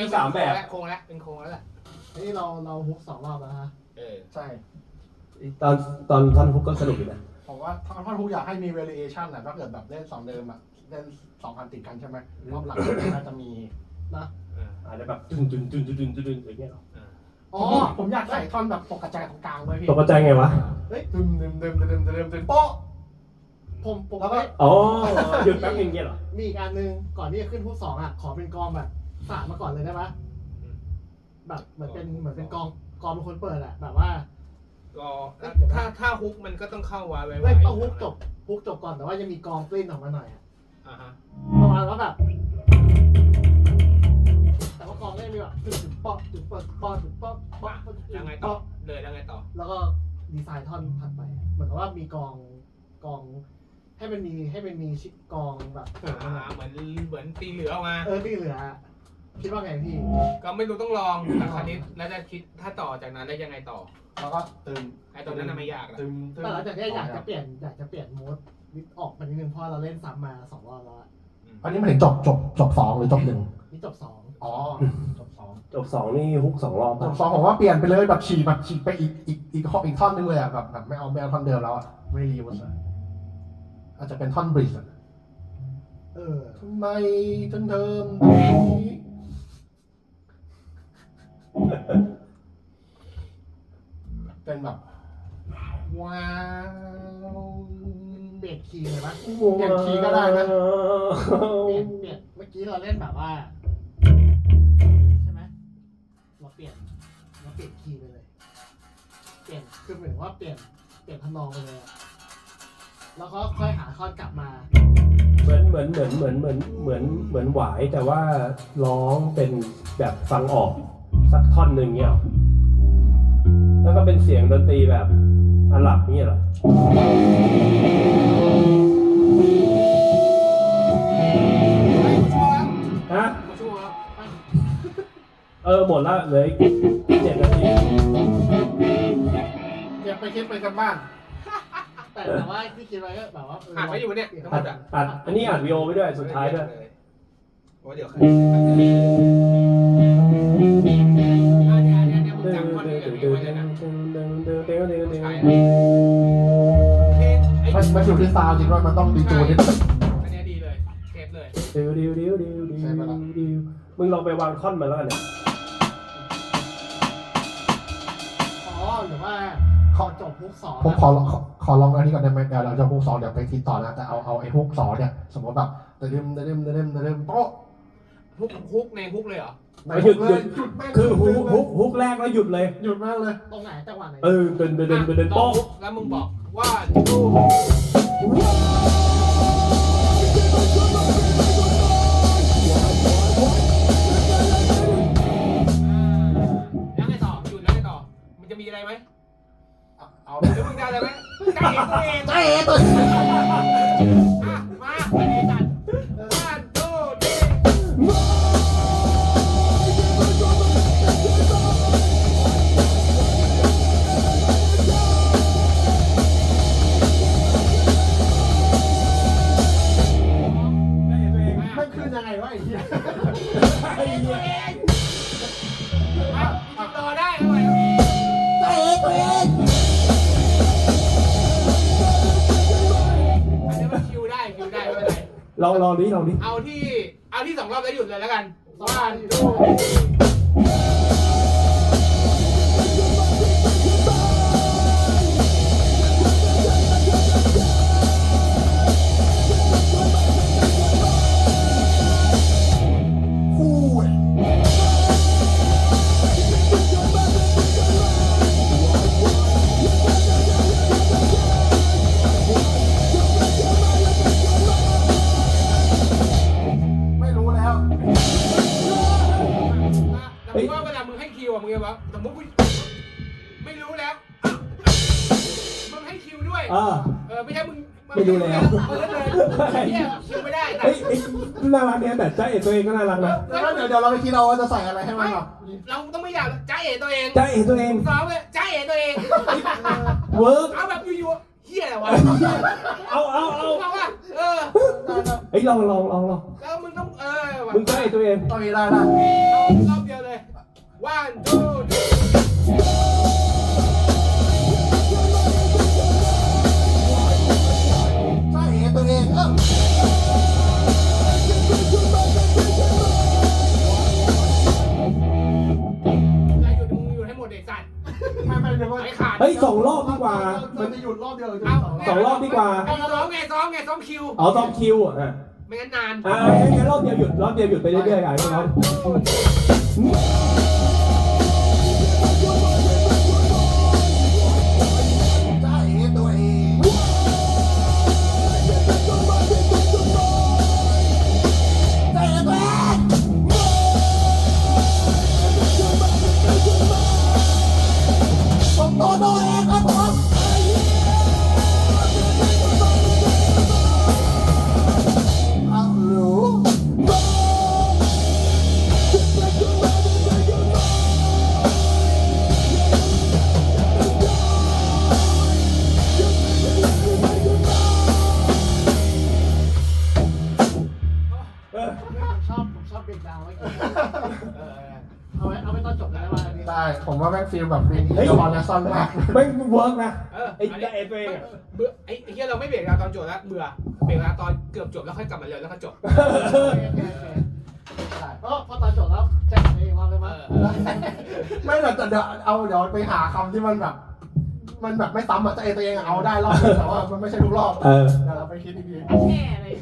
มีสามแบบ โค้งแล้วเป็นโค้งแล้วแหละอันนี้เราเราฮุกสองรอบแล้วฮะเออใช่ ตอนตอนท่อนฮุกก็สนุกอยู่นะผมว่าถ้าถ้าทุกอยากให้มี variation อะถ้าเกิดแบบเล่นสองเดิมอะเล่นสองพันติดกันใช่ไหมรอบหลังน่าจะมีนะเอออาจจะแบบจุนจุนจุนจุนจุนจุนอย่างเงี้ยหรออ๋อผมอยากใส่ท่อนแบบตกกระจายตรงกลางเลยพี่ตกใจไงวะ เฮ้ยดึมดึมดึมดึมดึมดึมดึมโป๊ะ ผมผมแล้วก็ อ๋อหยุดแป๊บนึงเงี้ยเหรอ มีอีกอันหนึงก่อนที่จะขึ้นฮุกสองอะขอเป็นกองแบบสามมาก่อนเลยได้ไหมแบบเหมือนเป็นเหมือนเป็นกองกองเป็นคนเปิดอะ แบบว่าก็ถ้าถ้าฮุกมันก็ต้องเข้าไว้ไว้เฮ้ยต้องฮุกจบฮุกจบก่อนแต่ว่ายังมีกองปลิ้นออกมาหน่อยอะอ่าฮะประมาณว่าแบบแต่ว่ากองก็ยังมีแบบจุดจุดป๊อกจุดป๊อกป๊อกจุดป๊อกป๊อกจุดแล้วไงต่อป๊อกเลยแล้วไงต่อ แล้วก็ดีไซน์ท่อนถัดไปอะเหมือนกับว่ามีกองกอง ให้มันมีให้มันมีชิกองแบบเสริมมาหน่อยอ่าเหมือนเหมือนตีเหลือออกมา เออที่เหลือ คิดว่าไงพี่ ก็ไม่รู้ต้องลองแต่คราวนี้แล้วจะคิดถ้าต่อจากนั้นแล้วยังไงต่อ แล้วก็ตึมไอ้ตัวนั้นน่ะไม่ยากละตึมตึมแต่หลังจากนี้อยากจะเปลี่ยนอยากจะเปลี่ยนโหมดนิดออกไปนิดนึงเพราะเราเล่นซ้ำมาสองรอบแล้วอะอันนี้มันถึงจบจบจบสองหรือจบหนึ่งนี่จบสองอ๋อจบสองจบสองนี่ฮุกสองรอบจป่ะบสองผมว่าเปลี่ยนไปเลยแบบฉีกแบบฉีกไปอีกอีกอีกข้ออีกท่อนนึงเลยอะแบบแบบไม่เอาไม่เอาท่อนเดิมแล้วอะไม่รีวอร์สอะ อาจจะเป็นท่อนบริดจ์อะเออทำไมฉันเดิมตรงนี้เป็นแบบ ว้าวเปลี่ยนคีย์เลยปะเปลี่ยนคีย์ก็ได้นะเปลี่ยนเปลี่ยนเมื่อกี้เราเล่นแบบว่า ใช่ไหมเราเปลี่ยนเราเปลี่ยนคีย์ไปเลย เปลี่ยนคือเหมือนว่าเปลี่ยนเปลี่ยนทำนองไปเลยอะ แล้วก็ค่อยหาคอร์ดกลับมา เหมือนเหมือนเหมือนเหมือนเหมือนเหมือนเหมือนหวายแต่ว่าร้องเป็นแบบฟังออกสักท่อนหนึ่งเงี้ยหรอแล้วก็เป็นเสียงดนตรีแบบอาหรับเงี้ยเหรอเฮ้ยชั่วแล้วฮะชั่วแล้วเออหมดละเหลืออีกเจ็ดนาที เก็บไปคิดไปกันบ้าน แต่แต่ว่าที่คิดไว้ก็แบบว่าเอ่านไว้อยู่เนี่ยทั้งหมอัดดอะอัดอันนี้อัดวีโอไว้ด้วยสุดท้ายด้วยโอ้เดี๋ยวใครอันเนี้ยอันเนี้ยเนี่ยมึงจำคนนี้กับนี้ไว้เลยนะใช่เพลงไอ้มันมันอยู่ที่ซาวด์จริงว่ามันต้องดีจูนนิดนึง อันเนี้ยดีเลยเทปเลยดิวดิวดิวดิวดิวใช่ปะล่ะดิวมึงลองไปวางท่อนมาแล้วกันเนี่ยอ๋อหรือว่า ขอจบฮุกสองผมขอขอขอลองอันนี้ก่อนได้ไหมเดี๋ยวเราจะฮุกสองเดี๋ยวไปทีต่อนะแต่เอาเอาไอ้ฮุกสองเนี่ยสมมติแบบเดิมเดิมเดิมเดิมโป๊ะฮุกฮุกในฮุกเลยเหรอไหนหยุดเลยหยุดแม่งคือฮุกฮุกฮุกแรกแล้วหยุดเลย หยุดมากเลย ตรงไหนจังหวะไหนเออเดินเดินเดินเดินเดินโป๊ะลองฮุกแล้วมึงบอกว่า ตัวเอตัวอะมาไปดีกันวันดูดีมาไม่ขึ้นยังไงวะไอ้เหี้ยไอ้ตัวเอง เป็นไรลองลองดิลองดิ เอาที่เอาที่สองรอบแล้วหยุดเลยแล้วกันวันดูคู่ รู้แล้ว มึงให้คิวด้วยอ่าเออไม่ใช่มึงไม่รู้แล้ว เออเลยเนี่ยคิวไม่ได้นะเฮ้ยเอ้ยน่ารักเนี่ยแต่ใจเอ๋ตัวเองก็น่ารักนะแล้วเดี๋ยวเดี๋ยวเราไปคิดเอาว่าจะใส่อะไรให้มันแบบเราต้องไม่อยากจ้าเอ๋ตัวเองใจเอ๋ตัวเอง ซ้อมเลยจ้าเอ๋ตัวเอง เวิร์กเอาแบบอยู่ๆเฮียอะไรวะเอาเอาเอาเอาว่าเออ เฮ้ยลองลองลองลองแล้วมึงต้องเออว่ะมึงใช่ตัวเองต้องมีได้ได้เอารอบเดียวเลย one two ใอย่าหยุดมึงหยุดให้หมดเด็กสัตว์ไม่ไม่เดี๋ยวว่าไม่ขาดเฮ้ยสองรอบดีกว่า มันจะหยุดรอบเดียวหรือเอาสองรอบสองรอบดีกว่า เอาซ้อมไงซ้อมไงซ้อมคิว เอาซ้อมคิวอะไม่งั้นนาน อ่างั้นรอบเดียวหยุดรอบเดียวหยุดไปเรื่อยๆกันพี่น้อง ใช่ผมว่าแม่งฟีลแบบวินเฮ้ย เดอะฮอลเลสซอนมาก ไม่เวิร์กนะเออไอ้นนี้ เอฟเอเบื่อไอ้ไอ้เฮียเราไม่เบรกแล้วตอนจบแล้วเบื่อเบรกแล้วตอนเกือบจบแล้วค่อยกลับมาเร็วแล้วก็จบ ใช่เพราะตอนจบแล้วแจ็คเองว่าเลยมั้ยไม่หรอกแต่เดี๋ยวเอาเดี๋ยวไปหาคำที่มันแบบ มันแบบไม่ซ้ำอะตัวเองตัวเองเอาได้รอบนึงแต่ว่ามันไม่ใช่ทุกรอบเดี๋ยวเราไปคิดอีกทีแน่เลย